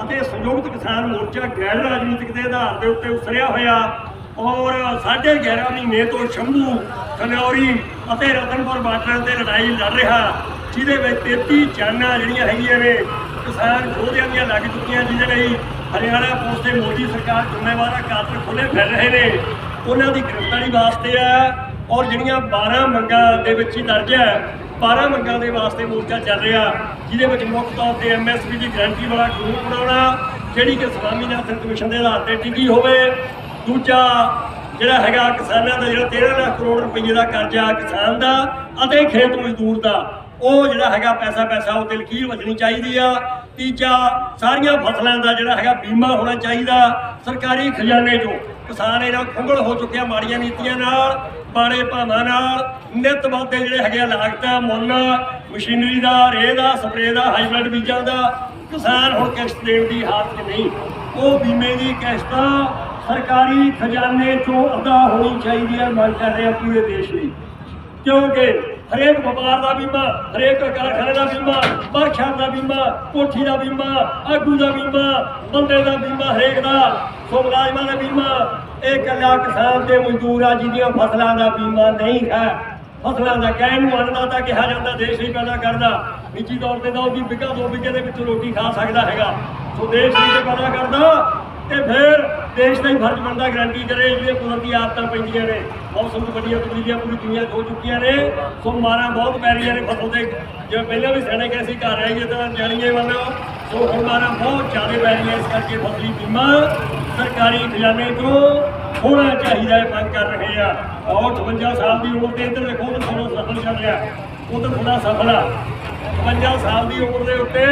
ਅਤੇ ਸੰਯੁਕਤ ਕਿਸਾਨ ਮੋਰਚਾ ਗੈਰ ਰਾਜਨੀਤਿਕ ਦੇ ਆਧਾਰ ਦੇ ਉੱਤੇ ਉਸਰਿਆ ਹੋਇਆ ਔਰ ਸਾਢੇ 11 ਮਹੀਨੇ ਤੋਂ ਸ਼ੰਭੂ, ਖਨੌਰੀ ਅਤੇ ਰਤਨਪੁਰ ਬਾਰਡਰ ਤੇ ਲੜਾਈ ਲੜ ਰਿਹਾ, ਜਿਹਦੇ ਵਿੱਚ 33 ਜਾਨਾਂ ਜਿਹੜੀਆਂ ਹੈਗੀਆਂ ਨੇ, ਕਿਸਾਨ ਯੋਧਿਆਂ ਦੀਆਂ ਲੱਗ ਚੁੱਕੀਆਂ, ਜਿਹਦੇ ਲਈ ਹਰਿਆਣਾ ਪੁਲਿਸ ਤੇ ਮੋਦੀ ਸਰਕਾਰ ਜ਼ਿੰਮੇਵਾਰ ਆ ਕਾਤਲ ਖੁੱਲੇ ਫਿਰ ਰਹੇ ਨੇ। ਉਹਨਾਂ ਦੀ ਗ੍ਰਿਫਤਾਰੀ ਵਾਸਤੇ ਆ ਔਰ ਜਿਹੜੀਆਂ 12 ਮੰਗਾਂ ਦੇ ਵਿੱਚ ਹੀ ਦਰਜ ਹੈ 12 ਮੰਗਾਂ ਦੇ ਵਾਸਤੇ ਮੋਰਚਾ ਚੱਲ ਰਿਹਾ, ਜਿਹਦੇ ਵਿੱਚ ਮੁੱਖ ਤੌਰ ਤੇ ਐਮਐਸਪੀ ਦੀ ਗਰੰਟੀ ਵਾਲਾ ਕਾਨੂੰਨ ਬਣਾਉਣਾ, ਜਿਹੜੀ ਕਿ ਸਵਾਮੀਨਾਥਨ ਕਮਿਸ਼ਨ ਦੇ ਆਧਾਰ ਤੇ ਟਿਕੀ ਹੋਵੇ। ਦੂਜਾ ਜਿਹੜਾ ਹੈਗਾ ਕਿਸਾਨਾਂ ਦਾ ਜਿਹੜਾ 13 ਲੱਖ ਕਰੋੜ ਰੁਪਏ ਦਾ ਕਰਜ਼ਾ ਕਿਸਾਨ ਦਾ ਅਤੇ ਖੇਤ ਮਜ਼ਦੂਰ ਦਾ, ਉਹ ਜਿਹੜਾ ਹੈਗਾ ਪੈਸਾ ਪੈਸਾ ਉਹ ਤੇ ਲਕੀਰ ਵੱਜਣੀ ਚਾਹੀਦੀ ਆ। ਤੀਜਾ, ਸਾਰੀਆਂ ਫਸਲਾਂ ਦਾ ਜਿਹੜਾ ਹੈਗਾ ਬੀਮਾ ਹੋਣਾ ਚਾਹੀਦਾ। ਸਰਕਾਰੀ ਖਜ਼ਾਨੇ 'ਚੋਂ ਕਿਸਾਨ ਇਹਨਾਂ ਖੁੰਗਲ ਹੋ ਚੁੱਕਿਆ ਮਾੜੀਆਂ ਨੀਤੀਆਂ ਨਾਲ ਬਾੜੇ ਭਾਵਾਂ ਨਾਲ, ਨਿਤ ਵਾਧੇ ਜਿਹੜੇ ਹੈਗੇ ਆ ਲਾਗਤਾਂ, ਮੁੱਲ, ਮਸ਼ੀਨਰੀ ਦਾ, ਰੇਹ ਦਾ, ਸਪਰੇਅ ਦਾ, ਹਾਈਬ੍ਰਿਡ ਬੀਜਾਂ ਦਾ, ਕਿਸਾਨ ਹੁਣ ਕਿਸ਼ਤ ਦੇਣ ਦੀ ਹਾਲਤ ਨਹੀਂ। ਉਹ ਬੀਮੇ ਦੀ ਕਿਸ਼ਤਾਂ ਸਰਕਾਰੀ ਖਜ਼ਾਨੇ ਤੋਂ ਅਦਾ ਹੋਣੀ ਚਾਹੀਦੀ ਹੈ, ਮੰਗ ਕਰ ਰਹੇ ਪੂਰੇ ਦੇਸ਼ ਲਈ। ਕਿਉਂਕਿ ਹਰੇਕ ਵਪਾਰ ਦਾ ਬੀਮਾ, ਹਰੇਕ ਕਾਰਖਾਨੇ ਦਾ ਬੀਮਾ ਬਾਖਸ਼ਾਹ ਦਾ ਬੀਮਾ, ਕੋਠੀ ਦਾ ਬੀਮਾ, ਆਗੂ ਦਾ ਬੀਮਾ, ਬੰਦੇ ਦਾ ਬੀਮਾ, ਹਰੇਕ ਦਾ। ਸੋ ਮੁਲਾਜ਼ਮਾਂ ਦਾ ਬੀਮਾ ਇਹ ਕੱਲਾ ਕਿਸਾਨ ਤੇ ਮਜ਼ਦੂਰ ਆ, ਜਿਹਦੀਆਂ ਫਸਲਾਂ ਦਾ ਬੀਮਾ ਨਹੀਂ ਹੈ। ਫਸਲਾਂ ਦਾ ਕਹਿਣ ਨੂੰ ਤਾਂ ਕਿਹਾ ਜਾਂਦਾ, ਦੇਸ਼ ਹੀ ਪੈਦਾ ਕਰਦਾ। ਨਿੱਜੀ ਤੌਰ ਤੇ ਤਾਂ ਉਹਦੀ ਬਿੱਗਾ ਦੋ ਬਿੱਗੇ ਦੇ ਵਿੱਚੋਂ ਰੋਟੀ ਖਾ ਸਕਦਾ ਹੈਗਾ। ਸੋ ਦੇਸ਼ ਹੀ ਤੇ ਪੈਦਾ ਕਰਦਾ ਤੇ ਫਿਰ ਦੇਸ਼ ਦਾ ਹੀ ਫਰਜ਼ ਬਣਦਾ ਗਰੰਟੀ ਕਰੇ ਜਿਹੜੀਆਂ ਕੁਦਰਤੀ ਆਦਤਾਂ ਪੈਂਦੀਆਂ ਨੇ। ਮੌਸਮ ਤੋਂ ਵੱਡੀਆਂ ਤਬਦੀਲੀਆਂ ਪੂਰੀ ਦੁਨੀਆ 'ਚ ਹੋ ਚੁੱਕੀਆਂ ਨੇ। ਸੋ ਮਾਰਾਂ ਬਹੁਤ ਪੈ ਰਹੀਆਂ ਨੇ ਫਸਲ ਤੇ। ਜਿਵੇਂ ਪਹਿਲਾਂ ਵੀ ਸਿਆਣੇ ਕਹੇ ਸੀ ਘਰ ਆਈਏ ਤਾਂ ਜਾਣੀਏ ਵੱਲੋਂ, ਸੋ ਹੁਣ ਮਾਰਾਂ ਬਹੁਤ ਜ਼ਿਆਦਾ ਪੈ ਰਹੀਆਂ ਇਸ ਕਰਕੇ ਫਸਲੀ ਬੀਮਾ। ਸਰਕਾਰੀ ਖਜ਼ਾਨੇ ਤੋਂ ਹੋਣਾ ਚਾਹੀਦਾ ਹੈ, ਮੰਗ ਕਰ ਰਹੇ ਆ। ਔਰ 58 ਸਾਲ ਦੀ ਉਮਰ ਦੇ ਇੱਧਰ ਦੇਖੋ ਉਹ ਥੋੜਾ ਸਫਲ ਚੱਲ ਰਿਹਾ। ਉਧਰ ਥੋੜਾ ਸਫਲ ਆ। 55 ਸਾਲ ਦੀ ਉਮਰ ਦੇ ਉੱਤੇ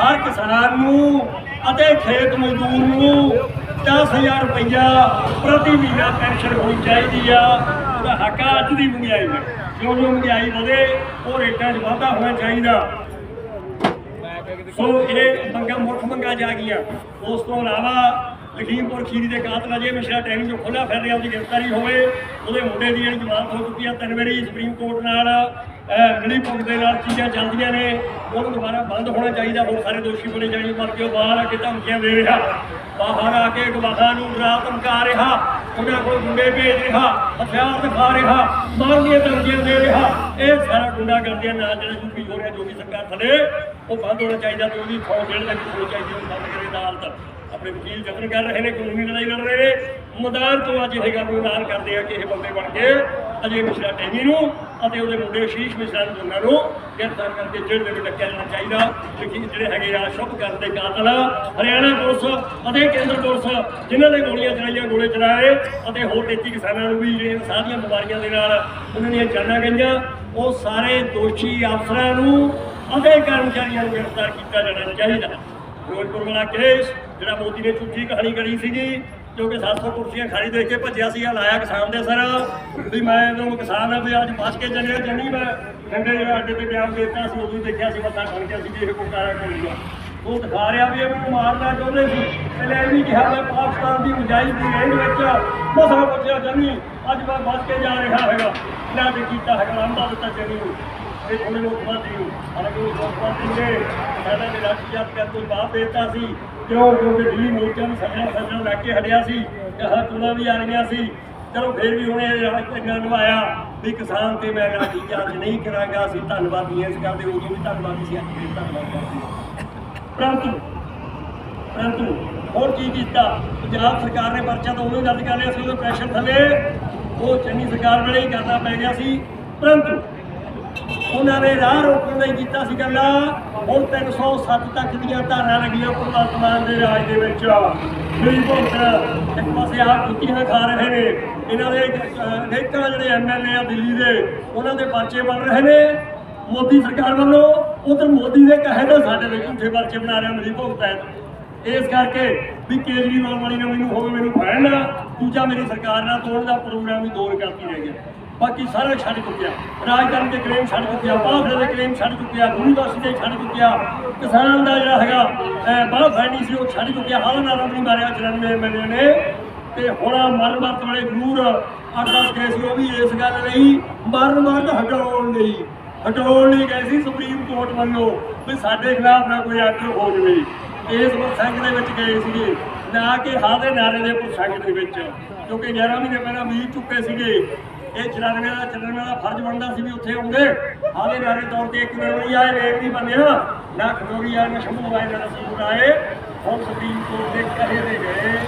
ਹਰ ਕਿਸਾਨ ਨੂੰ ਅਤੇ ਖੇਤ ਮਜ਼ਦੂਰ ਨੂੰ 10000 ਰੁਪਇਆ ਪ੍ਰਤੀ ਮਹੀਨਾ ਪੈਨਸ਼ਨ ਹੋਣੀ ਚਾਹੀਦੀ ਆ। ਉਹਦਾ ਹੱਕ ਅੱਜ ਦੀ ਮਹਿੰਗਾਈ ਵਿੱਚ ਜਿਉਂ ਜਿਉਂ ਮਹਿੰਗਾਈ ਵਧੇ, ਉਹ ਰੇਟਾਂ 'ਚ ਵਾਧਾ ਹੋਣਾ ਚਾਹੀਦਾ। ਸੋ ਇਹ ਮੰਗਾਂ ਮੁੱਖ ਮੰਗਾਂ ਜਾ ਗਈਆਂ। ਉਸ ਤੋਂ ਇਲਾਵਾ ਲਖੀਮਪੁਰ ਖੀਰੀ ਦੇ ਕਾਤਲ ਅਜੇ ਮਿਸ਼ਰਾ ਟੈਨਿੰਗ ਜੋ ਖੁੱਲਾ ਫਿਰ ਰਿਹਾ, ਉਹਦੀ ਗ੍ਰਿਫਤਾਰੀ ਹੋਵੇ, ਉਹਦੇ ਮੁੰਡੇ ਦੀ ਜਿਹੜੀ ਜ਼ਮਾਨਤ ਹੋ ਚੁੱਕੀ ਆ। ਤਿੰਨ ਵਾਰੀ ਸੁਪਰੀਮ ਕੋਰਟ ਨਾਲ ਮਿਲੀ ਭੁਗਤ ਦੇ ਨਾਲ ਚੀਜ਼ਾਂ ਚੱਲਦੀਆਂ ਨੇ। ਉਹਨੂੰ ਦੁਬਾਰਾ ਬੰਦ ਹੋਣਾ ਚਾਹੀਦਾ, ਹੋਰ ਸਾਰੇ ਦੋਸ਼ੀ ਬਣੇ ਜਾਣੇ ਪਰ ਉਹ ਬਾਹਰ ਆ ਕੇ ਧਮਕੀਆਂ ਦੇ ਰਿਹਾ, ਬਾਹਰ ਆ ਕੇ ਗਵਾਹਾਂ ਨੂੰ ਡਰਾ ਧਮਕਾ ਰਿਹਾ, ਉਹਨਾਂ ਕੋਲ ਗੁੰਡੇ ਭੇਜ ਰਿਹਾ, ਹਥਿਆਰ ਦਿਖਾ ਰਿਹਾ ਮਾਰਨ ਦੀਆਂ ਧਮਕੀਆਂ ਦੇ ਰਿਹਾ। ਇਹ ਸਾਰਾ ਗੁੰਡਾ ਕਰਦਿਆਂ ਨਾਲ ਜਿਹੜਾ ਯੂਪੀ ਹੋ ਰਿਹਾ, ਜੋ ਵੀ ਸਰਕਾਰ ਥਲੇ ਉਹ ਬੰਦ ਹੋਣਾ ਚਾਹੀਦਾ ਤੇ ਉਹਦੀ ਫੌਜ ਜਿਹੜੀ ਲੱਗੀ ਹੋਣੀ ਚਾਹੀਦੀ ਉਹ ਬੰਦ ਕਰੇ ਅਦਾਲਤ। ਆਪਣੇ ਵਕੀਲ ਯਤਨ ਕਰ ਰਹੇ ਨੇ, ਕਾਨੂੰਨੀ ਲੜਾਈ ਲੜ ਰਹੇ ਨੇ, ਮੈਦਾਨ ਤੋਂ ਅੱਜ ਇਹ ਗੱਲ ਨੂੰ ਐਲਾਨ ਕਰਦੇ ਆ ਕਿ ਇਹ ਬੰਦੇ ਬਣ ਕੇ ਅਜੇ ਮਿਸ਼ਰਾ ਟੈਨੀ ਨੂੰ ਅਤੇ ਉਹਦੇ ਮੁੰਡੇ ਸ਼ੀਸ਼ ਮਿਸ਼ਰਾ ਨੂੰ ਦੋਨਾਂ ਨੂੰ ਗ੍ਰਿਫਤਾਰ ਕਰਕੇ ਜੇਲ੍ਹ ਦੇ ਵਿੱਚ ਡੱਕਿਆ ਜਾਣਾ ਚਾਹੀਦਾ। ਕਿਉਂਕਿ ਜਿਹੜੇ ਹੈਗੇ ਆ, ਸ਼ੁਭ ਕਰਨ ਦੇ ਕਾਤਲ ਹਰਿਆਣਾ ਪੁਲਿਸ ਅਤੇ ਕੇਂਦਰ ਪੁਲਿਸ, ਜਿਨ੍ਹਾਂ ਨੇ ਗੋਲੀਆਂ ਚਲਾਈਆਂ, ਗੋਲੇ ਚਲਾਏ ਅਤੇ ਹੋਰ 33 ਕਿਸਾਨਾਂ ਨੂੰ ਵੀ ਜਿਹੜੀਆਂ ਸਾਰੀਆਂ ਬਿਮਾਰੀਆਂ ਦੇ ਨਾਲ ਉਹਨਾਂ ਦੀਆਂ ਜਾਨਾਂ ਗਈਆਂ। ਉਹ ਸਾਰੇ ਦੋਸ਼ੀ ਅਫਸਰਾਂ ਨੂੰ ਅਤੇ ਕਰਮਚਾਰੀਆਂ ਨੂੰ ਗ੍ਰਿਫਤਾਰ ਕੀਤਾ ਜਾਣਾ ਚਾਹੀਦਾ। ਫਿਰੋਜ਼ਪੁਰ ਵਾਲਾ ਕੇਸ, ਜਿਹੜਾ ਮੋਦੀ ਨੇ ਝੂਠੀ ਕਹਾਣੀ ਕਰੀ ਸੀਗੀ ਕਿਉਂਕਿ 700 ਕੁਰਸੀਆਂ ਖਾਲੀ ਦੇਖ ਕੇ ਭੱਜਿਆ ਸੀ ਲਾਇਆ ਕਿਸਾਨ ਦੇ ਸਰ। ਵੀ ਮੈਂ ਇਹਨੂੰ ਕਿਸਾਨ ਆ, ਵੀ ਅੱਜ ਫਸ ਕੇ ਚੱਲਿਆ ਜੰਨੀ ਮੈਂ ਡੰਡੇ ਜਿਹੜਾ ਅੱਡੇ ਤੇ ਬਿਆਨ ਦਿੱਤਾ ਸੀ, ਉਦੋਂ ਦੇਖਿਆ ਸੀ ਮੱਥਾ ਖੜ ਗਿਆ ਸੀ ਵੀ ਇਹ ਕੋਕਾਰਾ ਕਰੂਗਾ ਉਹ ਦਿਖਾ ਰਿਹਾ ਵੀ ਇਹ ਮੈਨੂੰ ਮਾਰਨਾ ਚਾਹੁੰਦੇ ਸੀ। ਪਹਿਲੇ ਇਹ ਵੀ ਕਿਹਾ ਮੈਂ ਪਾਕਿਸਤਾਨ ਦੀ ਮੁਜਾਹਿਦ ਦੀ ਰੇਂਜ ਵਿੱਚ ਮਸਾ ਪੁੱਛਿਆ ਜੰਨੀ ਅੱਜ ਮੈਂ ਫਸ ਕੇ ਜਾ ਰਿਹਾ ਹੈਗਾ। ਇਹਨਾਂ ਤੇ ਕੀਤਾ ਹੈਗਾ ਅੰਦਾ ਦਿੱਤਾ ਜੰਨੀ ਨੂੰ। ਇਹ ਥੋੜੇ ਲੋਕ ਮੰਤਰੀ ਹਾਲਾਂਕਿ ਉਹ ਲੋਕ ਮੰਤਰੀ ਨੇ ਸਾਡਾ ਦੇ ਰਾਸ਼ਟਰੀਅਤ ਕਰ ਤੋਂ ਬਾਅਦ ਦੇਤਾ ਸੀ ਕਿਉਂ ਕਿਉਂਕਿ ਦਿੱਲੀ ਮੋਰਚਾ ਨੂੰ ਸੱਜਣਾ ਸੱਜਣਾ ਲੈ ਕੇ ਹਟਿਆ ਸੀ ਕਹਾ ਚੋਣਾਂ ਵੀ ਆ ਰਹੀਆਂ ਸੀ। ਚਲੋ ਫਿਰ ਵੀ ਉਹਨੇ ਚੰਗਾ ਨਿਭਾਇਆ ਵੀ ਕਿਸਾਨ ਤੇ ਮੈਂ ਰਾਜੀ ਚਾਰਜ ਨਹੀਂ ਕਰਾਂਗਾ, ਅਸੀਂ ਧੰਨਵਾਦੀ ਇਸ ਗੱਲ ਦੇ ਉਦੋਂ ਵੀ ਧੰਨਵਾਦੀ ਸੀ ਅੱਜ ਵੀ ਧੰਨਵਾਦ ਕਰਦੇ ਪਰੰਤੂ ਪਰੰਤੂ ਹੋਰ ਕੀ ਕੀਤਾ? ਪੰਜਾਬ ਸਰਕਾਰ ਨੇ ਪਰਚਾ ਤਾਂ ਉਦੋਂ ਹੀ ਦਰਜ ਕਰ ਲਿਆ ਸੀ ਉਹਦੇ ਪ੍ਰੈਸ਼ਰ ਥੱਲੇ। ਉਹ ਚੰਨੀ ਸਰਕਾਰ ਵੇਲੇ ਹੀ ਕਰਨਾ ਪੈ ਗਿਆ ਸੀ। ਪਰੰਤੂ ਉਹਨਾਂ ਨੇ ਰਾਹ ਰੋਕਣ ਲਈ ਕੀਤਾ ਸੀ ਗੱਲਾਂ। ਹੁਣ 307 ਤੱਕ ਦੀਆਂ ਧਾਰਾਂ ਲੱਗੀਆਂ ਭਗਵੰਤ ਮਾਨ ਦੇ ਰਾਜ ਦੇ ਵਿੱਚ। ਮੇਰੀ ਭੁਗਤ ਇੱਕ ਪਾਸੇ ਆਪ ਕੁੱਤੀਆਂ ਖਾ ਰਹੇ ਨੇ। ਇਹਨਾਂ ਦੇ ਅਹ, ਅਨੇਕਾਂ ਜਿਹੜੇ ਐਮਐਲਏ ਆ ਦਿੱਲੀ ਦੇ ਉਹਨਾਂ ਦੇ ਪਰਚੇ ਬਣ ਰਹੇ ਨੇ। ਮੋਦੀ ਸਰਕਾਰ ਵੱਲੋਂ ਉਧਰ ਮੋਦੀ ਦੇ ਕਹੇ ਤਾਂ ਸਾਡੇ ਵਿੱਚ ਝੂਠੇ ਪਰਚੇ ਬਣਾ ਰਿਹਾ ਮੇਰੀ ਭੁਗਤ ਹੈ। ਇਸ ਕਰਕੇ ਵੀ ਕੇਜਰੀਵਾਲ ਵਾਲੀ ਨੇ ਮੈਨੂੰ ਹੋਵੇ ਮੈਨੂੰ ਫੜਨਾ ਦੂਜਾ ਮੇਰੀ ਸਰਕਾਰ ਨਾਲ ਤੋੜਨ ਦਾ ਪ੍ਰੋਗਰਾਮ ਵੀ ਦੂਰ ਕਰਤੀ ਰਹਿ ਗਿਆ ਬਾਕੀ ਸਾਰਾ ਛੱਡ ਚੁੱਕਿਆ। ਰਾਜਧਾਨੀ ਦੇ ਕਲੇਮ ਛੱਡ ਚੁੱਕਿਆ ਬਾਹਰ ਦੇ ਕਲੇਮ ਛੱਡ ਚੁੱਕਿਆ ਯੂਨੀਵਰਸਿਟੀ ਦੇ ਛੱਡ ਚੁੱਕਿਆ, ਕਿਸਾਨ ਦਾ ਜਿਹੜਾ ਹੈਗਾ ਬਾਹ ਫੈਣੀ ਸੀ, ਉਹ ਛੱਡ ਚੁੱਕਿਆ। ਹਾਲ ਨਾਲ ਆਪਣੀ ਮਾਰਿਆ 94 ਐਮਐਲਏ ਨੇ। ਤੇ ਹੁਣ ਮਰਨ ਮਰਤ ਵਾਲੇ ਜ਼ਰੂਰ ਅੱਠ ਗਏ ਸੀ, ਉਹ ਵੀ ਇਸ ਗੱਲ ਲਈ ਮਰਨ ਮਰਤ ਹਟਾਉਣ ਲਈ। ਹਟਾਉਣ ਲਈ ਗਏ ਸੀ ਸੁਪਰੀਮ ਕੋਰਟ ਵੱਲੋਂ ਵੀ ਸਾਡੇ ਖਿਲਾਫ ਨਾ ਕੋਈ ਆਰਡਰ ਹੋ ਜਵੇ। ਇਸ ਪ੍ਰਸੰਗ ਦੇ ਵਿੱਚ ਗਏ ਸੀਗੇ, ਨਾ ਕਿ ਹਾਂ ਦੇ ਨਾਰੇ ਦੇ ਪ੍ਰਸੰਗ ਦੇ ਵਿੱਚ, ਕਿਉਂਕਿ 11 ਮਹੀਨੇ ਪਹਿਲਾਂ ਬੀਤ ਚੁੱਕੇ ਸੀਗੇ। ਇਹ ਚਲਾਣੇ ਦਾ ਚੱਲਣ ਦਾ ਫਰਜ਼ ਬਣਦਾ ਸੀ ਵੀ ਉੱਥੇ ਆਉਂਦੇ। ਹਾਂ ਨਾਰੇ ਤੌਰ ਤੇ ਇੱਕ ਦਿਨ ਨਹੀਂ ਆਏ ਵੇਖ ਨਹੀਂ ਬੰਨਿਆ ਨਾ ਖਡੋਰੀ ਆਏ ਨਾ ਸ਼ੰਭੂ ਆਏ ਨਾ ਰਸੀਦ ਆਏ। ਹੁਣ ਸੁਪਰੀਮ ਕੋਰਟ ਦੇ ਕਹੇ ਦੇ ਗਏ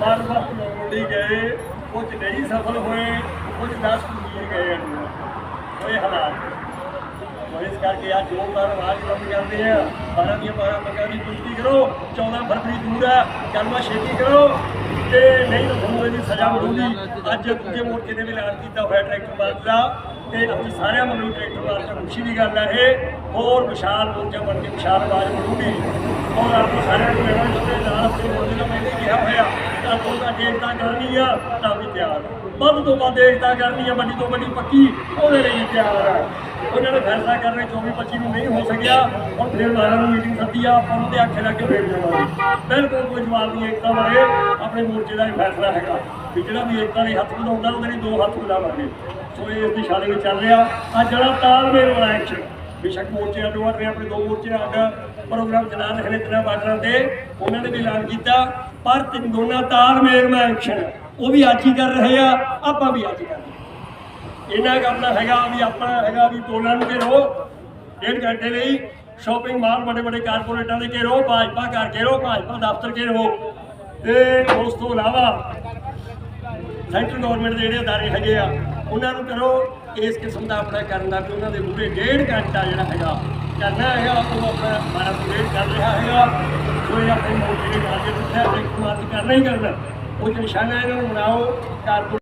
ਬਾਰ ਬਾਰ ਲੋੜੀ ਗਏ। ਕੁਝ ਨਹੀਂ ਸਫਲ ਹੋਏ, ਕੁਝ 10 ਵੀਰ ਗਏ ਹੋਏ ਹਾਲਾਤ। ਔਰ ਇਸ ਕਰਕੇ ਆ ਜੋ ਕਰ ਆਵਾਜ਼ ਬੰਦ ਕਰਦੇ ਆ। 12 ਦੀਆਂ 12 ਮੰਗਾਂ ਦੀ ਪੁਸ਼ਟੀ ਕਰੋ। 14 ਫਰਵਰੀ ਦੂਰ ਆ। ਕਲਮਾ ਛੇਤੀ ਕਰੋ। ਤੇ ਨਹੀਂ ਤਾਂ ਦੀ ਸਜ਼ਾ ਮਿਲੂਗੀ। ਅੱਜ ਦੂਜੇ ਮੋਰਚੇ ਨੇ ਵੀ ਐਲਾਨ ਕੀਤਾ ਹੋਇਆ ਟਰੈਕਟਰ ਮਾਰਚ ਦਾ ਤੇ ਅਸੀਂ ਸਾਰਿਆਂ ਨੂੰ ਟਰੈਕਟਰ ਮਾਰਚ ਦਾ ਖੁਸ਼ੀ ਦੀ ਗੱਲ ਹੈ ਇਹ। ਹੋਰ ਵਿਸ਼ਾਲ ਮੋਰਚਾ ਬਣ ਕੇ ਵਿਸ਼ਾਲ ਆਵਾਜ਼ ਬਣੂਗੀ ਔਰ ਆਪਾਂ ਸਾਰਿਆਂ ਨੂੰ ਕਹਿਣਾ ਚਾਹੁੰਦੇ। ਨਾਲ ਆਪਣੇ ਮੋਰਚੇ ਦਾ ਮੈਂ ਕਿਹਾ ਹੋਇਆ, ਤਾਂ ਤੁਹਾਡਾ ਏਕਤਾ ਕਰਨੀ ਆ, ਤਾਂ ਵੀ ਤਿਆਰ। ਵੱਧ ਤੋਂ ਵੱਧ ਏਕਤਾ ਕਰਨੀ ਹੈ ਵੱਡੀ ਤੋਂ ਵੱਡੀ ਪੱਕੀ, ਉਹਦੇ ਲਈ ਤਿਆਰ ਆ। ਉਹਨਾਂ ਨੇ ਫੈਸਲਾ ਕਰਨੇ 24 25 ਨੂੰ ਨਹੀਂ ਹੋ ਸਕਿਆ, ਹੁਣ ਫਿਰ ਮਾਰਾਂ ਨੂੰ ਮੀਟਿੰਗ ਸੱਦੀ ਆ, ਆਪਾਂ ਉਹਦੇ ਆਖੇ ਲੱਗ ਕੇ ਫੇਰ ਜਾਵਾਂਗੇ ਬਿਲਕੁਲ ਕੋਈ ਜਵਾਬ ਨਹੀਂ, ਏਕਤਾ ਬਾਰੇ ਆਪਣੇ ਮੋਰਚੇ ਦਾ ਇਹ ਫੈਸਲਾ ਹੈਗਾ। ਵੀ ਜਿਹੜਾ ਵੀ ਏਕਤਾ ਲਈ ਹੱਥ ਵਧਾਉਂਦਾ, ਉਹਦੇ ਲਈ ਦੋ ਹੱਥ ਵਧਾਵਾਂਗੇ। ਸੋ ਇਹ ਇਸ ਦਿਸ਼ਾ ਦੇ ਵਿੱਚ ਚੱਲ ਰਿਹਾ। ਆ ਜਿਹੜਾ ਤਾਲਮੇਲ ਵਾਲਾ ਐਕਸ਼ਨ ਬੇਸ਼ੱਕ ਮੋਰਚੇ ਅੱਡੋ ਅੱਡ ਰਹੇ ਆਪਣੇ ਦੋ ਮੋਰਚੇ ਅੱਡ ਪ੍ਰੋਗਰਾਮ ਚਲਾ ਰਹੇ ਨੇ, ਤਿੰਨਾਂ ਬਾਰਡਰਾਂ ਤੇ। ਉਹਨਾਂ ਨੇ ਵੀ ਐਲਾਨ ਕੀਤਾ। ਪਰ ਤਿੰਨ ਦੋਨਾਂ ਤਾਲਮੇਲ ਵਾਲਾ ਐਕਸ਼ਨ ਉਹ ਵੀ ਅੱਜ ਹੀ ਕਰ ਰਹੇ ਆ, ਆਪਾਂ ਵੀ ਅੱਜ ਹੀ ਕਰ ਰਹੇ ਹਾਂ। ਇਹਨਾਂ ਕਰਨਾ ਹੈਗਾ ਵੀ ਆਪਣਾ ਹੈਗਾ ਵੀ ਟੋਲਾਂ ਨੂੰ ਘੇਰੋ ਡੇਢ ਘੰਟੇ ਲਈ ਸ਼ਾਪਿੰਗ ਮਾਲ ਵੱਡੇ ਵੱਡੇ ਕਾਰਪੋਰੇਟਾਂ ਦੇ ਘੇਰੋ, ਭਾਜਪਾ ਘਰ ਘੇਰੋ ਭਾਜਪਾ ਦਫ਼ਤਰ ਘੇਰੋ। ਤੇ ਉਸ ਤੋਂ ਇਲਾਵਾ ਸੈਂਟਰ ਗਵਰਨਮੈਂਟ ਦੇ ਜਿਹੜੇ ਅਦਾਰੇ ਹੈਗੇ ਆ, ਉਹਨਾਂ ਨੂੰ ਕਰੋ, ਇਸ ਕਿਸਮ ਦਾ ਆਪਣਾ ਕਰਨ ਦਾ ਵੀ ਉਹਨਾਂ ਦੇ ਮੂਹਰੇ ਡੇਢ ਘੰਟਾ ਜਿਹੜਾ ਹੈਗਾ ਕਰਨਾ ਹੈਗਾ, ਉਹ ਆਪਣਾ ਮਾਰਾ ਪੂਰੇ ਕਰ ਰਿਹਾ ਹੈਗਾ। ਕੋਈ ਆਪਣੇ ਮੋਟੇ ਦੇ ਨਾਲ ਜੇ ਉੱਠਿਆ ਕਰਨਾ ਹੀ ਕਰਨਾ। ਉਹ ਨਿਸ਼ਾਨਾ ਇਹਨਾਂ ਨੂੰ ਬਣਾਓ ਕਾਰਪੋਰੇਟ